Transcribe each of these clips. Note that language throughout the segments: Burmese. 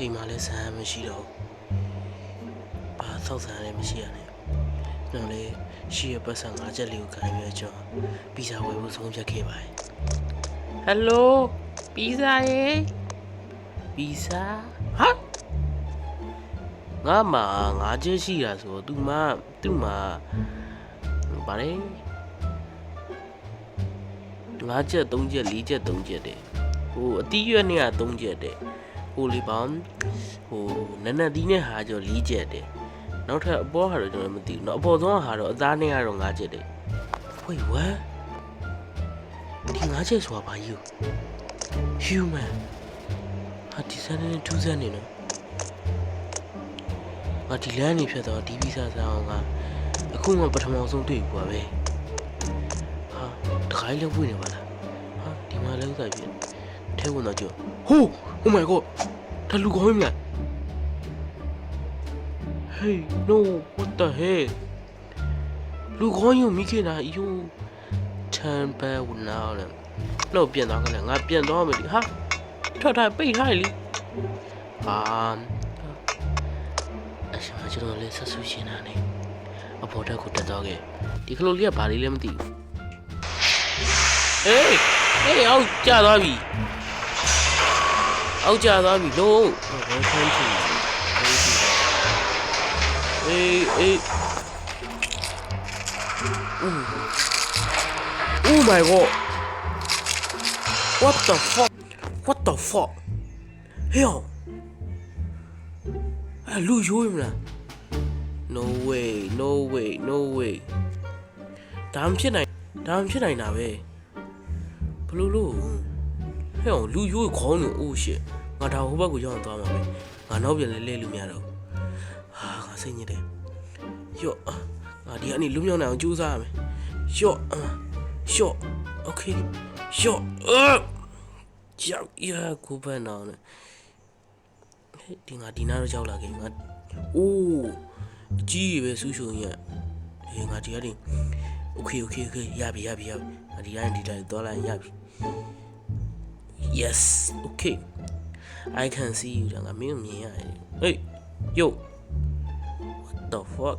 အိမ်မှာလည်းဆန်မရှိတော့ဘူးဘာသောက်ဆန်လည်းမရှိရနဲ့တော့လေရှိရပတ်စံငါးချက်လေးကိုခံပြီးတော့ပီဇာဝယ်ဖို့ဆုံးဖြတ်ခဲ့ပါတယ်ဟယ်လိုပီဇာရေပီဇာဟာငါမှာငါးချက်ရှိတာဆိုတော့ तू မ तू မှာဗါလေငါးချက်၃ချက်၄ချက်၃ချက်တဲ့ဟိုအတီးရွက်နဲ့က၃ချက်တဲ့ ဟိုလေးပေါင်းဟိုနက်နက်သီးနဲ့ဟာကျော်၄ချက်တဲ့နောက်ထပ်အပေါ်ဟာတော့ကျွန်တော်မသိဘူးเนาะအပေါ်ဆုံးဟာတော့အသားနဲ့ကတော့၅ချက်တဲ့ Wait what ဒီ၅ချက်ဆိုတာဘာယူ human ဟာဒီစမ်းနေထူးစမ်းနေနော်ငါဒီလမ်းနေဖြစ်တော့ဒီဗီဇာစားအောင်ကအခုမှပထမဆုံးတွေ့ပြီကွာပဲဟာတခါလေးဝင်နေပါလားဟာဒီမှာလည်းဥစားဖြစ်ထဲဝင်တော့ကြောဟိုး oh my god ဒါလူကောင်းမလား hey no what the heck လူကောင်းယူမိခင်လားယူချမ်ပယ်ဝနာလည်းလောက်ပြန်သွားကြလဲငါပြန်သွားမယ်ဒီဟာထွက်ထားပိတ်ထားလေအာအရှင်မကျွန်တော်လည်းဆက်ဆူရှင်တာနေအပေါ်တက်ကိုတက်တော့ခဲ့ဒီခလိုလေးကဘာလေးလဲမသိဘူးဟေးဟေးအောက်ကျသွားပြီ အောက်ကျသွားပြီလုံးဘယ်ခိုင်းချင်အေးအေး Oh my god. What the fuck? What the fuck? Hell. အဲ့လူရိုးမလား No way no way no way ဒါမှဖြစ်နိုင်ဒါမှဖြစ်နိုင်တာပဲဘလို့လို့ဟဲ့လူရိုးခေါင်းလို့ oh shit ငါဒါဟိုဘက်ကိုရောက်သွားမှာပဲငါနောက်ပြန်လဲလဲလို့မရတော့ဘူးဟာငါစိတ်ညစ်တယ်ယော့ငါဒီကနေလူမြောက်နိုင်အောင်ကြိုးစားရမယ်ယော့အာ Shot. Okay. Shot. Uh. ကြောက်ရကိုပန်းတော့နဲ့ဒီငါဒီနာတော့ကြောက်လာခဲ့ငါအိုးအကြီးပဲဆူးရှုံရဟေးငါဒီကနေ Okay okay okay ရပြီရပြီရပြီငါဒီတိုင်းဒီတိုင်းသွားလိုက်ရပြီ Yes okay I can see you ဒါငါမင်းကိုမြင်ရတယ် Hey yo What the fuck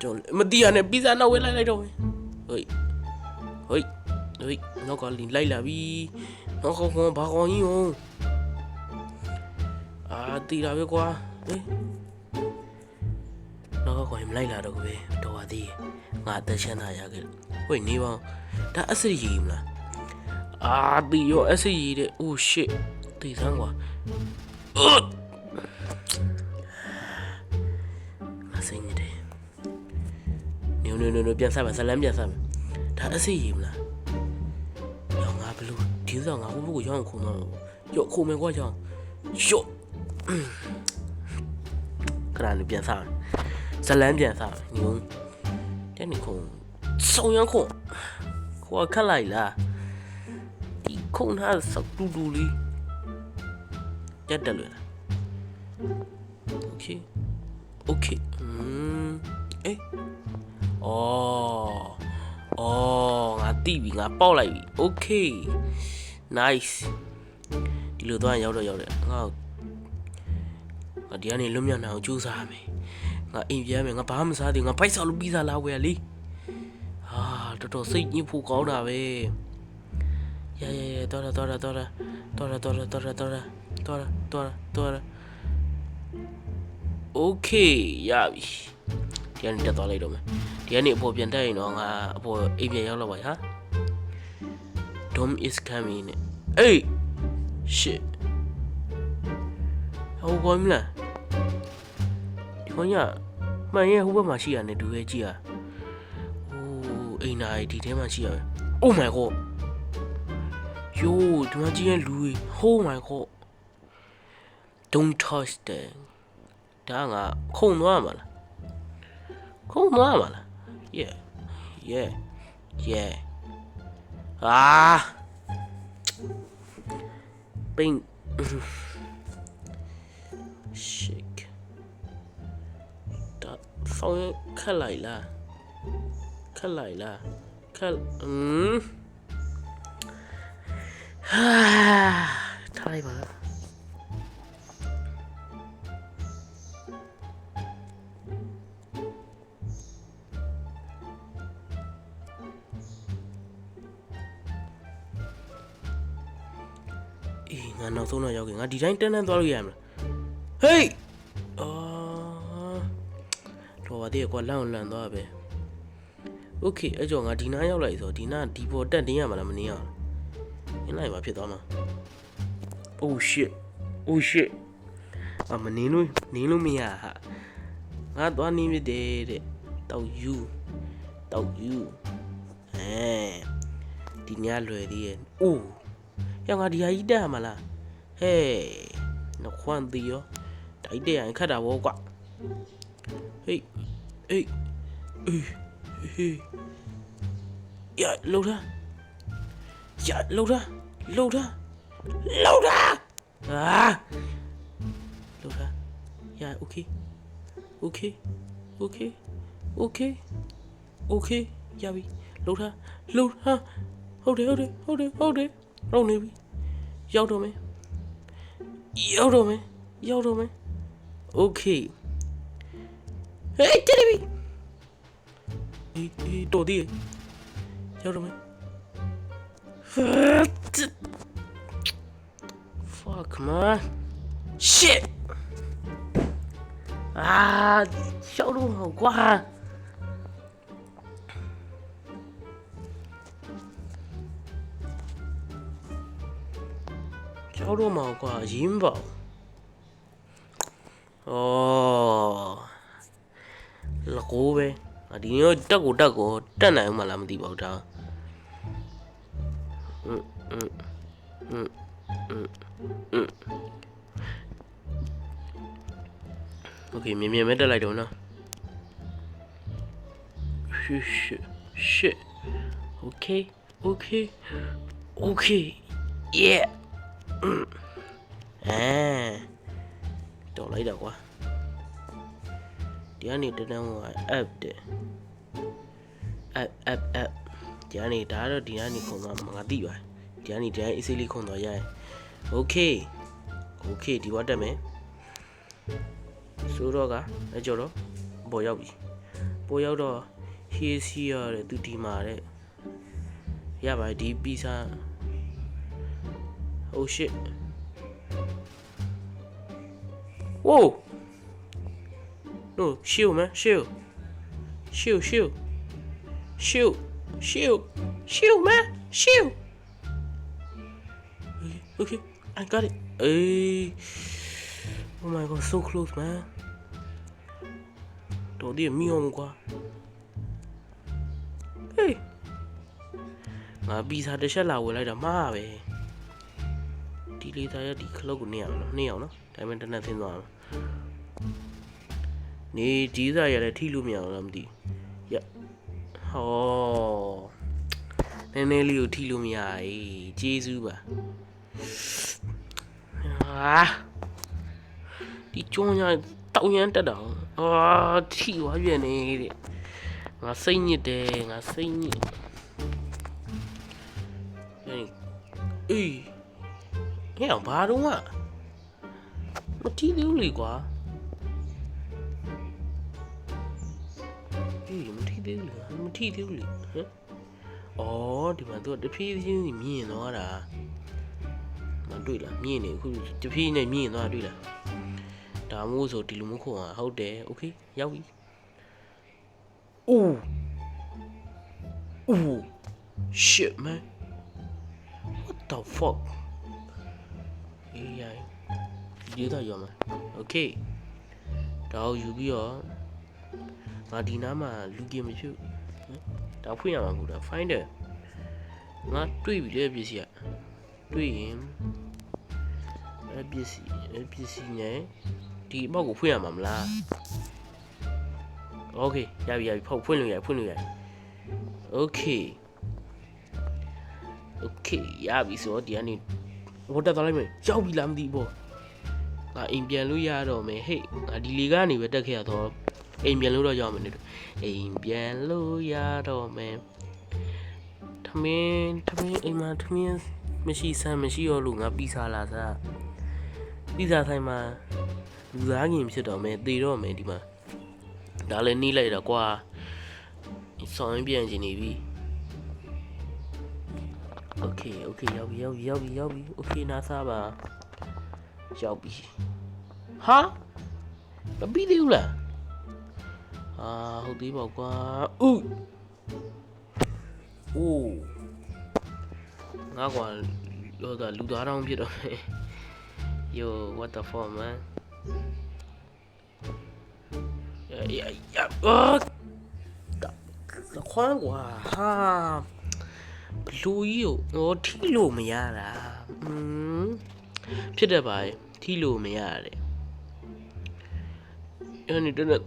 ကျွန်တော်မတီးရနဲ့ပီဇာနောက်ဝဲလိုက်လိုက်တော့မယ် Hey ဟိတ်ဟိတ်နောက်ကလင်းလိုက်လာပြီနောက်ခေါင်းဘာကောင်းကြီးဟောအာတီတာပဲကွာဟေးနောက်ခေါင်းမလိုက်လာတော့ပဲတော်ပါသေးငါတက်ချမ်းသာရခဲ့ဝိတ်နေပါဒါအစစ်ရီမလားအာတီရောအစစ်ရီတဲ့ oh shit တီဆန်းကွာအော်ငါစိတ်နေတယ်ညိုညိုညိုပြန်ဆက်ပါဇလန်းပြန်ဆက်ပါဒါအစစ်ရည်မလားရောငါဘလို့ဒီဥစ္စာငါဟိုဘက်ကိုရောက်အောင်ခုံတော့ရော့ခုံမယ်ကွာကြောင်ရော့ကရန်ပြန်စားဇလန်းပြန်စားညုံတဲ့နေခုံဆောင်ရခုံခွာခက်လိုက်လားဒီခုံထားစတူတူလေး တက်တယ်လို့လားโอเคโอเคอืมเอ๊ะอ๋อ အော်ငါတိပြီငါပေါက်လိုက်ပြီ okay nice ဒီလိုတော့ရောက်တော့ရောက်တယ်ငါငါဒီကနေလွတ်မြောက်နိုင်အောင်ကြိုးစားရမယ်ငါအိမ်ပြန်မယ်ငါဘာမှမစားသေးဘူးငါဖိုက်ဆောက်လို့ပြီးစားလာဝယ်လေဟာတော်တော်စိတ်ညစ်ဖို့ကောင်းတာပဲရရရတော်ရတော်ရတော်ရတော်ရတော်ရ တော်ရတော်ရတော်ရတော်ရတော်ရ okay ရပြီဒီကနေတက်သွားလိုက်တော့မယ်ဒီကနေအပေါ်ပြန်တက်ရင်တော့ငါအပေါ်အိမ်ပြန်ရောက်တော့ပါဟာ Dom is coming နဲ့အေး shit ဟိုကောမလားဒီကောညမှန်ရဲ့ဟိုဘက်မှာရှိရတယ်တူရဲ့ကြည့်ရဟိုအိမ်နာဒီထဲမှာရှိရပဲ Oh my god ယိုးဒီမှာကြည့်ရင်လူတွေ Oh my god Don't touch that. Đó là không nói mà là. Không nói mà. Yeah. Yeah. Yeah. À. Bình. Shake. Đó. Phong khá lại là. Khá lại là. Khá. Ừ. Thôi mà. ဆုံးတော့ရောက်ခဲ့ငါဒီတိုင်းတန်းတန်းသွားလို့ရမလားဟေးအော်တော့ပါသေးတယ်ကွာလန့်အောင်လန့်သွားပဲโอเคအဲ့ကြောင့်ငါဒီနားရောက်လိုက်ဆိုတော့ဒီနားဒီပေါ်တက်တင်းရမှာလားမနေရအောင်နင်းလိုက်မှာဖြစ်သွားမှာ oh shit oh shit အမနေလို့နေလို့မရဟာငါသွားနေမြစ်တယ်တဲ့တောက်ယူတောက်ယူအဲဒီညလွယ်သေးရဲ့အိုးရောငါဒီဟာကြီးတက်ရမှာလား 헤이 너 코안디요 나이데 안 카다 워과 헤이 헤이 헤이 야 lâu ra dạ lâu ra dạ, lâu ra lâu ra à. Lâu ra dạ ok. Ok ok ok. Ok dạ bị lâu ra lâu ra hold it hold it hold it hold it. Lâu này bị giao rồi mày. Yavrum he. Yavrum he. Okay. Hey Jeremy. Hey, hey, Dodi. Yavrum he. Fuck man. Shit. Ah, yavrum. Wow. 小流氓挂金包。哦，là cố bé à đi nhớ đã cố đã cố đã này mà làm gì bảo ra ừ ừ ừ ừ ừ ok mình mình mới đã lại rồi nè shit shit ok ok ok yeah အဲတော်လိုက်တော့ကွာဒီကနေတန်းတန်းက app တဲ့ app app app ဒီကနေဒါတော့ဒီကနေခုံသွားမှာငါသိပါတယ်ဒီကနေဒီကနေ easy လေးခုံသွားရရင် okay okay ဒီဘက်တက်မယ်ဆိုတော့ကအကြော်တော့ပေါ်ရောက်ပြီပေါ်ရောက်တော့ he is here တဲ့သူဒီမှာတဲ့ရပါတယ်ဒီပီဇာ Oh shit. Whoa! No, shield, man, shield. Shield, shield. Shield, shield, shield, man, shield! Okay, okay, I got it. Hey. Oh my god, so close, man. đồ điểm mi hồng quá. Hey. Ngã bi sao đây sẽ là hồi lại đã ma về. လိုက်တာမှားပဲဒီလေးသားရဒီခလုတ်ကိုနေရအောင်နော်နေအောင်နော်ဒါပေမဲ့တနက်သင်းသွားအောင်နေဒီစားရလည်းထိလို့မရအောင်လားမသိရဟောနည်းနည်းလေးကိုထိလို့မရအေးကျေးဇူးပါအာဒီကျွန်းရတောင်းရမ်းတက်တာအာထိသွားပြန်နေတဲ့ငါစိတ်ညစ်တယ်ငါစိတ်ညစ်အေး အေးဟဲ့ဘာတော့မထိသေးဘူးလေကွာအေးမထိသေးဘူးလေမထိသေးဘူးလေဟမ်အော်ဒီမှာသူကတဖြည်းဖြည်းမြင်သွားတာမတွေ့လားမြင်နေအခုတဖြည်းနဲ့မြင်သွားတွေ့လား ဒါမို့ဆိုဒီလိုမျိုးခုံอ่ะဟုတ်တယ်โอเคရောက်ပြီအိုးအိုး shit man what the fuck AI ရေးတော့ရောမှာ okay ဒါကိုယူပြီးတော့ငါဒီနားမှာလူကင်မဖြုတ်ဒါဖွင့်ရမှာမဟုတ်လား finder ငါတွေ့ပြီလေပစ္စည်းကတွေ့ရင်အပစ္စည်းအပစ္စည်းနဲ့ဒီအပေါက်ကိုဖွင့်ရမှာမလား okay ရပြီရပြီဖောက်ဖွင့်လို့ရဖွင့်လို့ရ okay okay ရပြီဆိုတော့ဒီကနေ ဝတ်တက်သွားလိုက်မယ်ရောက်ပြီလားမသိဘောငါအိမ်ပြန်လို့ရတော့မယ်ဟေ့ငါဒီလေကနေပဲတက်ခဲ့ရတော့အိမ်ပြန်လို့တော့ရောက်မယ်နေတော့အိမ်ပြန်လို့ရတော့မယ်ထမင်းထမင်းအိမ်မှာထမင်းမရှိဆန်မရှိရောလို့ငါပြီးစားလာစားပြီးစားဆိုင်မှာလူသားငင်ဖြစ်တော့မယ်သေတော့မယ်ဒီမှာဒါလည်းနှီးလိုက်တော့ကွာဆောင်းရင်ပြန်ကျင်နေပြီ โอเคโอเคရောက်ပြီရောက်ပြီရောက်ပြီရောက်ပြီโอเคနားစားပါရောက်ပြီဟာမပြီးသေးဘူးလားအာဟုတ်သေးပါကွာဥအိုးငါကွာတော့ကလူသားတောင်ဖြစ်တော့မယ် yo what the fuck man 呀呀呀啊！ခွမ်းကွာဟာဘ လူကြီးကိုဟောထီလို့မရတာอืมဖြစ်တတ်ပါရဲ့ထီလို့မရတယ်အဲ့ဒီတော့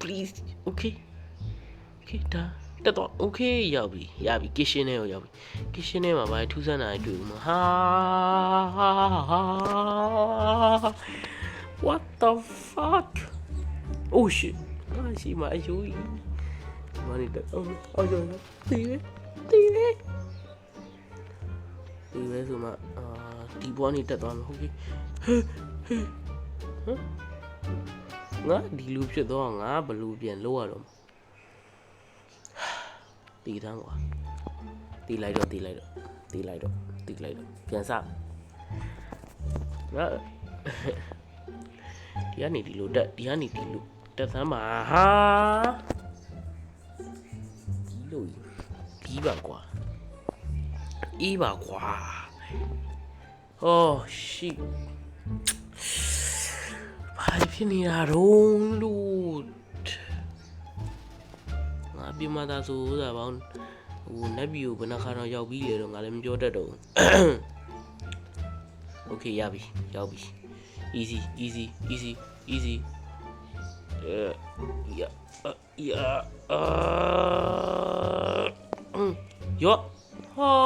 please okay okay ဒါတက်တော့ okay ရောက်ပြီရပြီ kitchen ထဲကိုရောက်ပြီ kitchen ထဲမှာဗာထူးဆန်းတာတွေ့ဦးမှာဟာဟာဟာ what the fuck oh shit ဟာရှိမှာအယိုးကြီးဘာနေတက်အောင်အောင်ကြော်တီးတယ်တီးတယ် တီးပဲဆိုမှအာဒီဘွားနေတက်သွားမှာဟုတ်ပြီဟဲ့ဟဲ့ဟမ်ငါဒီလူဖြစ်တော့ငါဘလူပြန်လောက်ရတော့တီးတန်းကွာတီးလိုက်တော့တီးလိုက်တော့တီးလိုက်တော့တီးလိုက်တော့ပြန်စငါဒီကနေဒီလိုတက်ဒီကနေဒီလိုတက်သမ်းပါဟာဒီလိုကြီးပါကွာ အေးပါကွာဟောရှိဘာဖြစ်နေတာတော့လို့ငါပြမသာဆိုဥစားပေါင်းဟိုနက်ပြီကိုဘယ်နှခါတော့ရောက်ပြီလေတော့ငါလည်းမပြောတတ်တော့ဘူးโอเคရပြီရောက်ပြီ easy easy easy easy အဲရရအာရော့ ဟော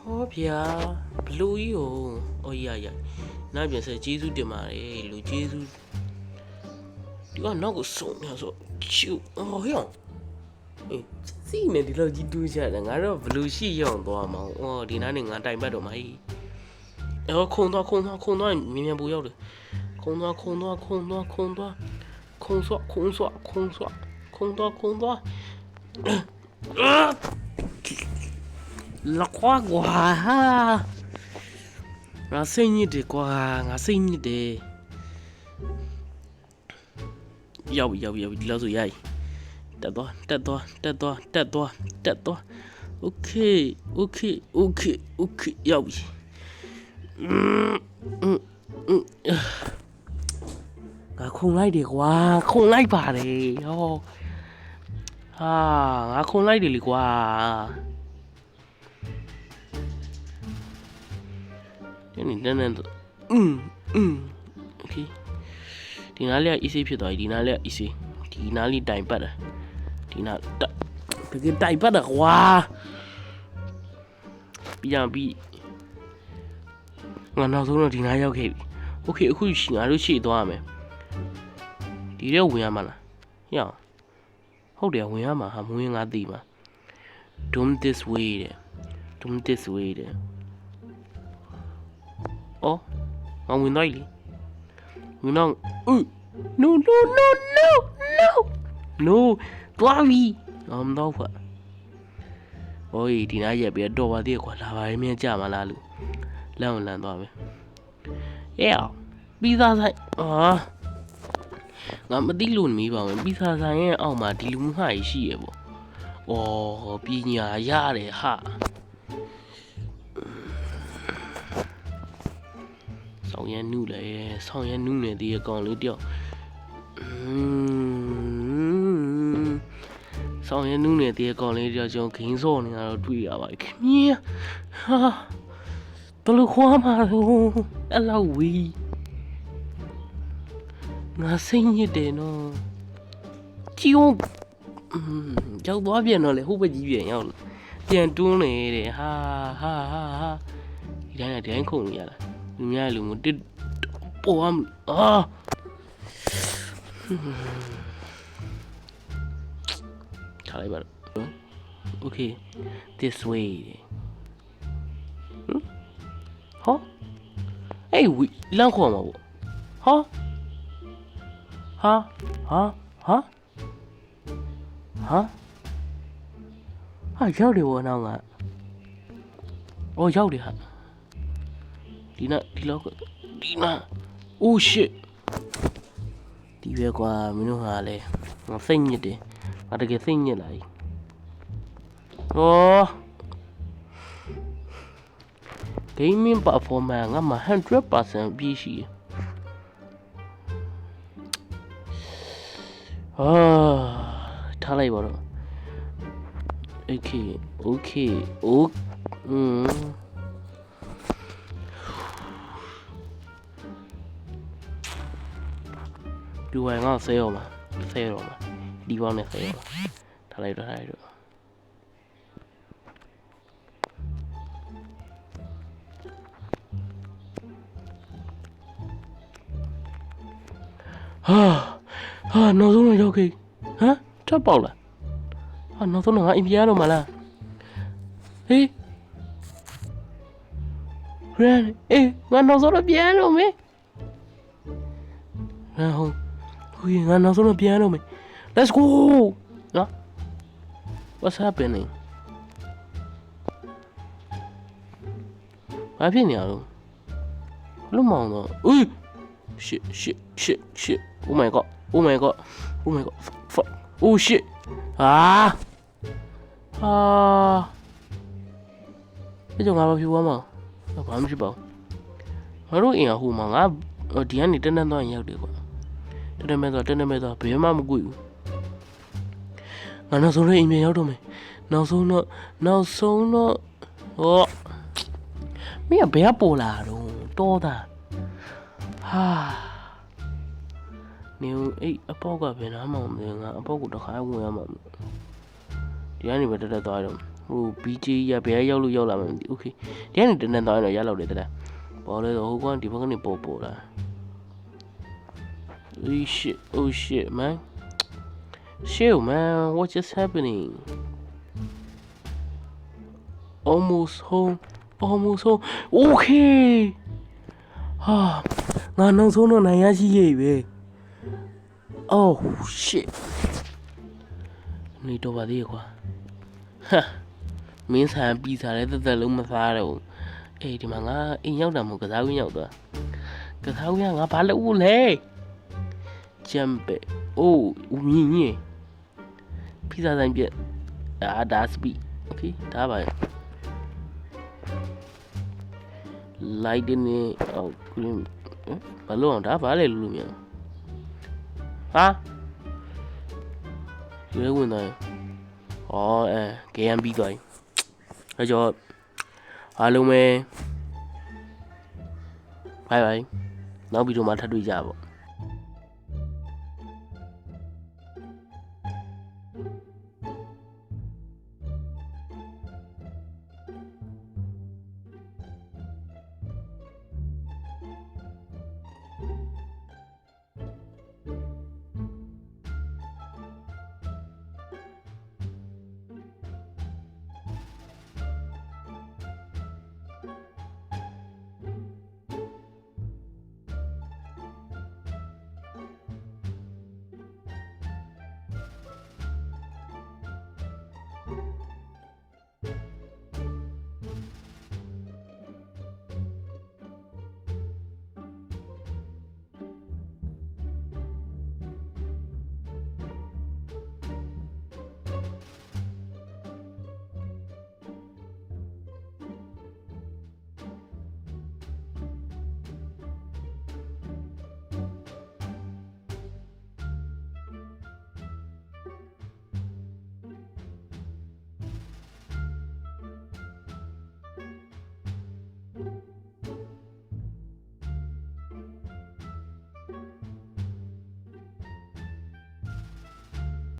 ဟောဗျာဘလူးကြီးကိုအော်ရရနောက်ပြန်ဆက်ကျေးဇူးတင်ပါတယ်လူကျေးဇူးဒီကနောက်ကိုစုံနေဆိုချူအော်ဟေ့အေးစီနေဒီလိုကြီးတူးကြတယ်ငါတော့ဘလူးရှိရောက်သွားမှာ။အော်ဒီနားနေငါတိုင်ပတ်တော့မှာဟိ။အော်ခုံသွားခုံသွားခုံသွားမြင်မြန်ပူရောက်တယ်။ခုံသွားခုံသွားခုံသွားခုံသွားခုံဆွခုံဆွခုံဆွခုံသွားခုံသွား လာခွာကွာဟာငါစိတ်ညစ်တယ်ကွာငါစိတ်ညစ်တယ်ရောက်ပြီရောက်ပြီရောက်ပြီဒီလောက်ဆိုရည် တက်သွားတက်သွားတက်သွားတက်သွားတက်သွားโอเคโอเคโอเคโอเคရောက်ပြီอืมอืมอืมငါခုံလိုက်တယ်ကွာခုံလိုက်ပါတယ်ဟော ဟာငါခုံလိုက်တယ်လေကွာဒီနေ့နန်းနန်းอืมอืมโอเคဒီနားလေးက easy ဖြစ်သွားပြီဒီနားလေးက easy ဒီနားလေးတိုင်ပတ်တယ် ဒီနာတက်တကယ်တိုက်ပတ်တာကွာပြန်ပြီးငါနောက်ဆုံးတော့ဒီနားရောက်ခဲ့ပြီโอเคအခုရှိငါတို့ရှေ့သွားရမယ်ဒီထဲဝင်ရမှာလားဟျော ဟုတ်တယ်ဝင်ရမှာဟာမဝင်ငါသိမှာ doom this way တဲ့ doom this way တဲ့အော်ငါဝင်လိုက်လေဝင်တော့ဥ no no no no no no သွားပြီငါမတော့ခွာဟိုဒီနားရက်ပြီးတော့ပါသေးခွာလာပါရင်မြင်ကြမလားလို့လမ်းလမ်းသွားမယ် yeah ပြီးသားဆိုင်အာ ငါမသိလို့နေပါဘူးပြီးသားဆိုင်ရဲ့အောက်မှာဒီလူမှုဟာကြီးရှိရပေါ့ဩပညာရတယ်ဟာဆောင်းရနုလေဆောင်းရနုနေဒီအကောင်လေးတယောက်อืมဆောင်ရနုနဲ့တည်းကောင်လေးတယောက်ကျွန်တော်ဂိမ်းစော့နေတာတော့တွေ့ရပါခင်ဗျာဟာဘယ်လိုခွာမှာလို့အဲ့လောက်ဝီ ငါစိတ်ညစ်တယ်နော်ကြည့်အောင်อืมရောက်သွားပြန်တော့လေဟိုဘက်ကြီးပြန်ရောက်လာပြန်တွန်းနေတယ်ဟာဟာဟာဟာဒီတိုင်းကဒီတိုင်းခုန်နေရတာလူများလူမျိုးတစ်ပေါ်အောင်အာထားလိုက်ပါတော့ okay this way ဟမ်ဟောအေးဝီလမ်းခေါ်မှာပေါ့ဟာ ဟာဟာဟာဟာဟာရောက်တယ်ဘောနောက်ကအော်ရောက်တယ်ဟာဒီနာဒီလောက်ကဒီနာ oh shit ဒီပဲကွာမင်းတို့ဟာလေငါစိတ်ညစ်တယ်ငါတကယ်စိတ်ညစ်လာပြီဩ gaming performance ငါမှာ100%ပြည့်ရှိတယ် အာထားလိုက်ပါတော့ okay okay oh อืมဒီဝိုင်ကဆဲရောမှာဆဲရောမှာဒီဘောင်းနဲ့ဆဲရောထားလိုက်တော့ထားလိုက်တော့ဟာ ဟာနောက်ဆုံးတော့ရောက်ခဲ့ဟမ်ထပ်ပေါက်လာဟာနောက်ဆုံးတော့ငါအိမ်ပြန်ရတော့မလားဟေးရန်အေးငါနောက်ဆုံးတော့ပြန်ရတော့မယ်ဟမ်ဟုတ်ဟိုငါနောက်ဆုံးတော့ပြန်ရတော့မယ် let's go နော် what's happening ဘာဖြစ်နေရလဲလုံးမောင်တော့อุ้ย shit shit shit shit oh my god oh my god oh my god fuck oh shit ဟာဟာအဲ့ကြောင့်ငါဘာဖြစ်သွားမှာဘာမှမရှိပါဘူးငါတို့အိမ်ကဟိုမှာငါဒီကနေတန်းတန်းသွားရင်ရောက်တယ်ကွာတန်းတန်းမဲ့သွားတန်းတန်းမဲ့သွားဘယ်မှမကွေဘူးငါနောက်ဆုံးလည်းအိမ်ပြန်ရောက်တော့မယ်နောက်ဆုံးတော့နောက်ဆုံးတော့ဟောမင်းကဘယ်ကပေါ်လာတော့တော်တာဟာ နေအိတ်အပေါက်ကဘယ်နားမှမလဲငါအပေါက်ကိုတစ်ခါဝင်ရမှာမလို့ဒီကနေပဲတက်တက်သွားတော့ဟို BJ ရဘယ်ရောက်လို့ရောက်လာမှမသိโอเคဒီကနေတက်တက်သွားရင်တော့ရလောက်တယ်တဲ့ပေါ်လဲတော့ဟိုကောင်ဒီဘက်ကနေပေါ်ပေါ်လာ Oh shit oh shit man Chill man what just happening almost home almost home okay ဟာငါနောက်ဆုံးတော့နိုင်ရရှိရဲ့ပဲ oh shit နေတော့ပါသေးကွာဟာမင်းဆိုင်ပြီးစားတဲ့တက်တက်လုံးမစားတော့ဘူးအေးဒီမှာငါအိမ်ရောက်တာမဟုတ်ကစားဝင်းရောက်သွားကစားဝင်းကငါဘာလုပ်လို့လဲဂျမ်ပဲအိုးဦးမြင့်မြင့်披萨ဆိုင်ပြက်အာဒါစပီโอเคဒါပါ lightning oh green ဘာလို့အောင်ဒါဘာလဲလို့မြန် ဟာရွေးဝင်တော့ဩအဲ game ပြီးသွားပြီအဲကြောအားလုံးပဲ bye bye နောက်ဗီဒီယိုမှာထပ်တွေ့ကြပါ